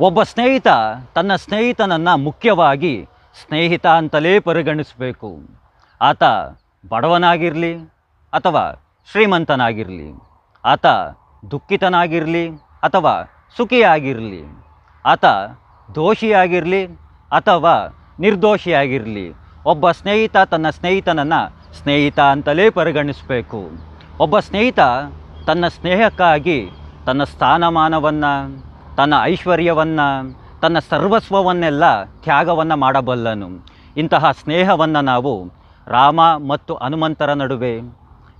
ಒಬ್ಬ ಸ್ನೇಹಿತ ತನ್ನ ಸ್ನೇಹಿತನನ್ನು ಮುಖ್ಯವಾಗಿ ಸ್ನೇಹಿತ ಅಂತಲೇ ಪರಿಗಣಿಸಬೇಕು. ಆತ ಬಡವನಾಗಿರಲಿ ಅಥವಾ ಶ್ರೀಮಂತನಾಗಿರಲಿ, ಆತ ದುಃಖಿತನಾಗಿರಲಿ ಅಥವಾ ಸುಖಿಯಾಗಿರಲಿ, ಆತ ದೋಷಿಯಾಗಿರಲಿ ಅಥವಾ ನಿರ್ದೋಷಿಯಾಗಿರಲಿ, ಒಬ್ಬ ಸ್ನೇಹಿತ ತನ್ನ ಸ್ನೇಹಿತನನ್ನು ಸ್ನೇಹಿತ ಅಂತಲೇ ಪರಿಗಣಿಸಬೇಕು. ಒಬ್ಬ ಸ್ನೇಹಿತ ತನ್ನ ಸ್ನೇಹಕ್ಕಾಗಿ ತನ್ನ ಸ್ಥಾನಮಾನವನ್ನು ತನ್ನ ಐಶ್ವರ್ಯವನ್ನು, ತನ್ನ ಸರ್ವಸ್ವವನ್ನೆಲ್ಲ ತ್ಯಾಗವನ್ನು ಮಾಡಬಲ್ಲನು. ಇಂತಹ ಸ್ನೇಹವನ್ನು ನಾವು ರಾಮ ಮತ್ತು ಹನುಮಂತರ ನಡುವೆ,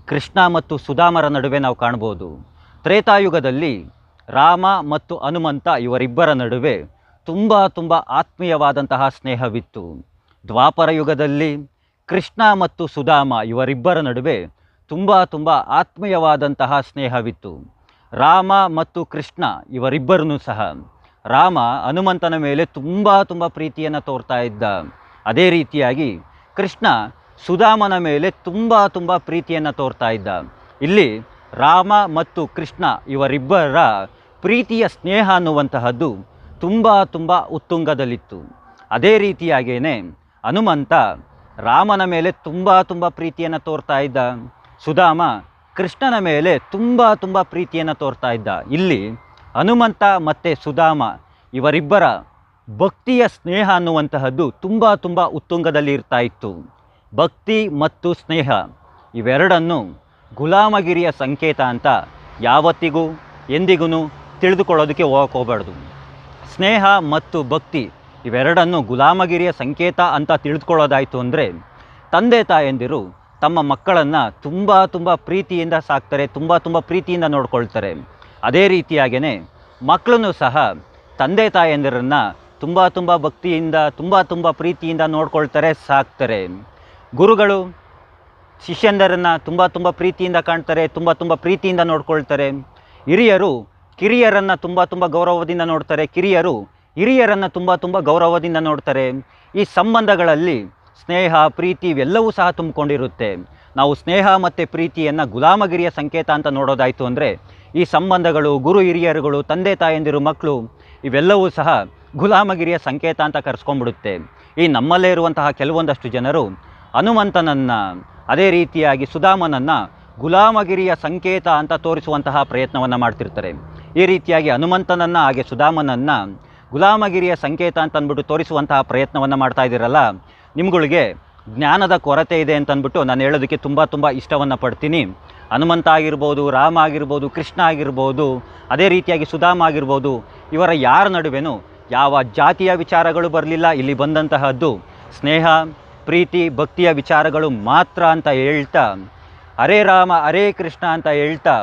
ಕೃಷ್ಣ ಮತ್ತು ಸುಧಾಮರ ನಡುವೆ ನಾವು ಕಾಣ್ಬೋದು. ತ್ರೇತಾಯುಗದಲ್ಲಿ ರಾಮ ಮತ್ತು ಹನುಮಂತ ಇವರಿಬ್ಬರ ನಡುವೆ ತುಂಬ ತುಂಬ ಆತ್ಮೀಯವಾದಂತಹ ಸ್ನೇಹವಿತ್ತು. ದ್ವಾಪರ ಯುಗದಲ್ಲಿ ಕೃಷ್ಣ ಮತ್ತು ಸುಧಾಮ ಇವರಿಬ್ಬರ ನಡುವೆ ತುಂಬ ತುಂಬ ಆತ್ಮೀಯವಾದಂತಹ ಸ್ನೇಹವಿತ್ತು. ರಾಮ ಮತ್ತು ಕೃಷ್ಣ ಇವರಿಬ್ಬರನ್ನೂ ಸಹ ರಾಮ ಹನುಮಂತನ ಮೇಲೆ ತುಂಬ ತುಂಬ ಪ್ರೀತಿಯನ್ನು ತೋರ್ತಾ ಇದ್ದ. ಅದೇ ರೀತಿಯಾಗಿ ಕೃಷ್ಣ ಸುಧಾಮನ ಮೇಲೆ ತುಂಬ ತುಂಬ ಪ್ರೀತಿಯನ್ನು ತೋರ್ತಾ ಇದ್ದ. ಇಲ್ಲಿ ರಾಮ ಮತ್ತು ಕೃಷ್ಣ ಇವರಿಬ್ಬರ ಪ್ರೀತಿಯ ಸ್ನೇಹ ಅನ್ನುವಂತಹದ್ದು ತುಂಬ ತುಂಬ ಉತ್ತುಂಗದಲ್ಲಿತ್ತು. ಅದೇ ರೀತಿಯಾಗೇನೆ ಹನುಮಂತ ರಾಮನ ಮೇಲೆ ತುಂಬ ತುಂಬ ಪ್ರೀತಿಯನ್ನು ತೋರ್ತಾ ಇದ್ದ. ಸುಧಾಮ ಕೃಷ್ಣನ ಮೇಲೆ ತುಂಬ ತುಂಬ ಪ್ರೀತಿಯನ್ನು ತೋರ್ತಾ ಇದ್ದ. ಇಲ್ಲಿ ಹನುಮಂತ ಮತ್ತು ಸುಧಾಮ ಇವರಿಬ್ಬರ ಭಕ್ತಿಯ ಸ್ನೇಹ ಅನ್ನುವಂತಹದ್ದು ತುಂಬ ತುಂಬ ಉತ್ತುಂಗದಲ್ಲಿ ಇರ್ತಾ ಇತ್ತು. ಭಕ್ತಿ ಮತ್ತು ಸ್ನೇಹ ಇವೆರಡನ್ನು ಗುಲಾಮಗಿರಿಯ ಸಂಕೇತ ಅಂತ ಯಾವತ್ತಿಗೂ ಎಂದಿಗೂ ತಿಳಿದುಕೊಳ್ಳೋದಕ್ಕೆ ಹೋಗಕ್ಕೆ ಹೋಗಬಾರ್ದು. ಸ್ನೇಹ ಮತ್ತು ಭಕ್ತಿ ಇವೆರಡನ್ನು ಗುಲಾಮಗಿರಿಯ ಸಂಕೇತ ಅಂತ ತಿಳಿದುಕೊಳ್ಳೋದಾಯಿತು ಅಂದರೆ ತಂದೆ ತಾಯಂದಿರು ತಮ್ಮ ಮಕ್ಕಳನ್ನು ತುಂಬ ತುಂಬ ಪ್ರೀತಿಯಿಂದ ಸಾಕ್ತಾರೆ, ತುಂಬ ತುಂಬ ಪ್ರೀತಿಯಿಂದ ನೋಡ್ಕೊಳ್ತಾರೆ. ಅದೇ ರೀತಿಯಾಗೇ ಮಕ್ಕಳನ್ನು ಸಹ ತಂದೆ ತಾಯಂದಿರನ್ನು ತುಂಬ ತುಂಬ ಭಕ್ತಿಯಿಂದ, ತುಂಬ ತುಂಬ ಪ್ರೀತಿಯಿಂದ ನೋಡ್ಕೊಳ್ತಾರೆ, ಸಾಕ್ತಾರೆ. ಗುರುಗಳು ಶಿಷ್ಯಂದರನ್ನು ತುಂಬ ತುಂಬ ಪ್ರೀತಿಯಿಂದ ಕಾಣ್ತಾರೆ, ತುಂಬ ತುಂಬ ಪ್ರೀತಿಯಿಂದ ನೋಡ್ಕೊಳ್ತಾರೆ. ಹಿರಿಯರು ಕಿರಿಯರನ್ನು ತುಂಬ ತುಂಬ ಗೌರವದಿಂದ ನೋಡ್ತಾರೆ. ಕಿರಿಯರು ಹಿರಿಯರನ್ನು ತುಂಬ ತುಂಬ ಗೌರವದಿಂದ ನೋಡ್ತಾರೆ. ಈ ಸಂಬಂಧಗಳಲ್ಲಿ ಸ್ನೇಹ, ಪ್ರೀತಿ ಇವೆಲ್ಲವೂ ಸಹ ತುಂಬಿಕೊಂಡಿರುತ್ತೆ. ನಾವು ಸ್ನೇಹ ಮತ್ತು ಪ್ರೀತಿಯನ್ನು ಗುಲಾಮಗಿರಿಯ ಸಂಕೇತ ಅಂತ ನೋಡೋದಾಯಿತು ಅಂದರೆ, ಈ ಸಂಬಂಧಗಳು, ಗುರು ಹಿರಿಯರುಗಳು, ತಂದೆ ತಾಯಂದಿರು ಮಕ್ಕಳು ಇವೆಲ್ಲವೂ ಸಹ ಗುಲಾಮಗಿರಿಯ ಸಂಕೇತ ಅಂತ ಕರೆಸ್ಕೊಂಡ್ಬಿಡುತ್ತೆ. ಈ ನಮ್ಮಲ್ಲೇ ಇರುವಂತಹ ಕೆಲವೊಂದಷ್ಟು ಜನರು ಹನುಮಂತನನ್ನು, ಅದೇ ರೀತಿಯಾಗಿ ಸುಧಾಮನನ್ನು ಗುಲಾಮಗಿರಿಯ ಸಂಕೇತ ಅಂತ ತೋರಿಸುವಂತಹ ಪ್ರಯತ್ನವನ್ನು ಮಾಡ್ತಿರ್ತಾರೆ. ಈ ರೀತಿಯಾಗಿ ಹನುಮಂತನನ್ನು, ಹಾಗೆ ಸುಧಾಮನನ್ನು ಗುಲಾಮಗಿರಿಯ ಸಂಕೇತ ಅಂತ ಅಂದ್ಬಿಟ್ಟು ತೋರಿಸುವಂತಹ ಪ್ರಯತ್ನವನ್ನು ಮಾಡ್ತಾ ಇದ್ದೀರಲ್ಲ, ನಿಮ್ಗಳಿಗೆ ಜ್ಞಾನದ ಕೊರತೆ ಇದೆ ಅಂತ ಅಂದ್ಬಿಟ್ಟು ನಾನು ಹೇಳೋದಕ್ಕೆ ತುಂಬ ತುಂಬ ಇಷ್ಟವನ್ನು ಪಡ್ತೀನಿ. ಹನುಮಂತ ಆಗಿರ್ಬೋದು, ರಾಮ ಆಗಿರ್ಬೋದು, ಕೃಷ್ಣ ಆಗಿರ್ಬೋದು, ಅದೇ ರೀತಿಯಾಗಿ ಸುಧಾಮ ಆಗಿರ್ಬೋದು, ಇವರ ಯಾರ ನಡುವೆನೂ ಯಾವ ಜಾತಿಯ ವಿಚಾರಗಳು ಬರಲಿಲ್ಲ, ಇಲ್ಲಿ ಬಂದಂತಹದ್ದು ಸ್ನೇಹ, ಪ್ರೀತಿ, ಭಕ್ತಿಯ ವಿಚಾರಗಳು ಮಾತ್ರ ಅಂತ ಹೇಳ್ತಾ ಅರೇ ರಾಮ ಅರೇ ಕೃಷ್ಣ ಅಂತ ಹೇಳ್ತಾ,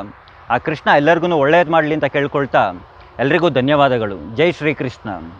ಆ ಕೃಷ್ಣ ಎಲ್ಲರಿಗೂ ಒಳ್ಳೇದು ಮಾಡಲಿ ಅಂತ ಕೇಳ್ಕೊಳ್ತಾ ಎಲ್ರಿಗೂ ಧನ್ಯವಾದಗಳು. ಜೈ ಶ್ರೀಕೃಷ್ಣ.